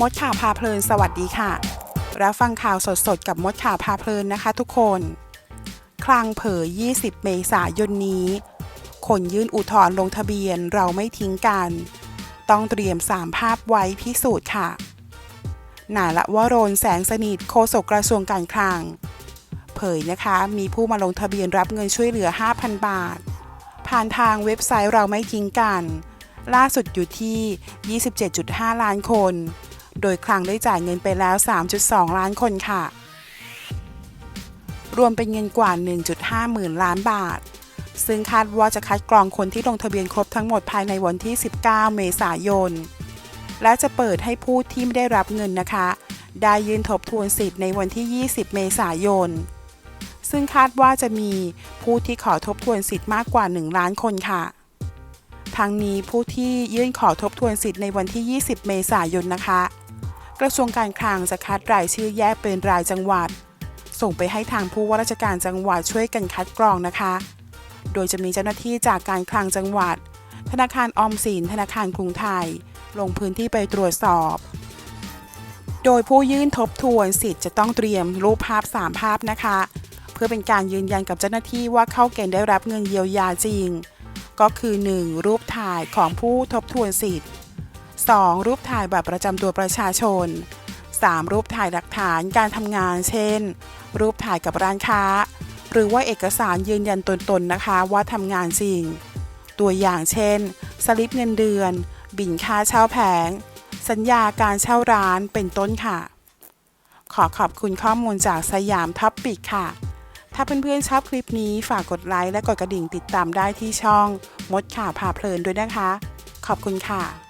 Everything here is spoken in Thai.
มดข่าวพาเพลินสวัสดีค่ะ รับฟังข่าวสดๆ กับมดข่าวพาเพลินนะคะทุกคน คลังเผย 20 เมษายนนี้ คนยื่นอุทธรณ์ลงทะเบียนเราไม่ทิ้งกัน ต้องเตรียม3ภาพไว้พิสูจน์ค่ะนาละวโรนแสงสนิทโฆษกกระทรวงการคลัง เผยนะคะ มีผู้มาลงทะเบียนรับเงินช่วยเหลือ 5,000 บาท ผ่านทางเว็บไซต์เราไม่ทิ้งกัน ล่าสุดอยู่ที่ 27.5 ล้านคน โดยคลังได้จ่ายเงินไปแล้ว 3.2 ล้านคนค่ะ รวมเป็นเงินกว่า 1.5 หมื่นล้านบาท ซึ่งคาดว่าจะคัดกรองคนที่ลงทะเบียนครบทั้งหมดภายในวันที่ 19 เมษายน และจะเปิดให้ผู้ที่ไม่ได้รับเงินนะคะ ได้ยื่นทบทวนสิทธิ์ในวันที่ 20 เมษายน ซึ่งคาดว่าจะมีผู้ที่ขอทบทวนสิทธิ์มากกว่า 1 ล้านคนค่ะทั้งนี้ผู้ที่ยื่นขอทบทวนสิทธิ์ในวันที่ 20 เมษายนนะคะ กระทรวงการคลังจะคัดรายชื่อแยกเป็นรายจังหวัด ส่งไปให้ทางผู้ว่าราชการจังหวัดช่วยกันคัดกรองนะคะ โดยจะมีเจ้าหน้าที่จากการคลังจังหวัด ธนาคารออมสินธนาคารกรุงไทย ลงพื้นที่ไปตรวจสอบ โดยผู้ยื่นทบทวนสิทธิ์จะต้องเตรียมรูปภาพ 3 ภาพนะคะ เพื่อเป็นการยืนยันกับเจ้าหน้าที่ว่าเข้าเกณฑ์ได้รับเงินเยียวยาจริง ก็คือ 1. รูปถ่ายของผู้ทบทวนสิทธิ์ 2. รูปถ่ายบัตรประจำตัวประชาชน 3. รูปถ่ายหลักฐานการทำงาน เช่น รูปถ่ายกับร้านค้า หรือว่าเอกสารยืนยันตนตนนะคะว่าทำงานจริง ตัวอย่างเช่น สลิปเงินเดือน บินค่าเช่าแผง สัญญาการเช่าร้านเป็นต้นค่ะ ขอขอบคุณข้อมูลจากสยามท็อปปิกค่ะ ถ้าเพื่อนๆชอบคลิปนี้ฝากกดไลค์และกดกระดิ่งติดตามได้ที่ช่องมดข่าวพาเพลินด้วยนะคะ ขอบคุณค่ะ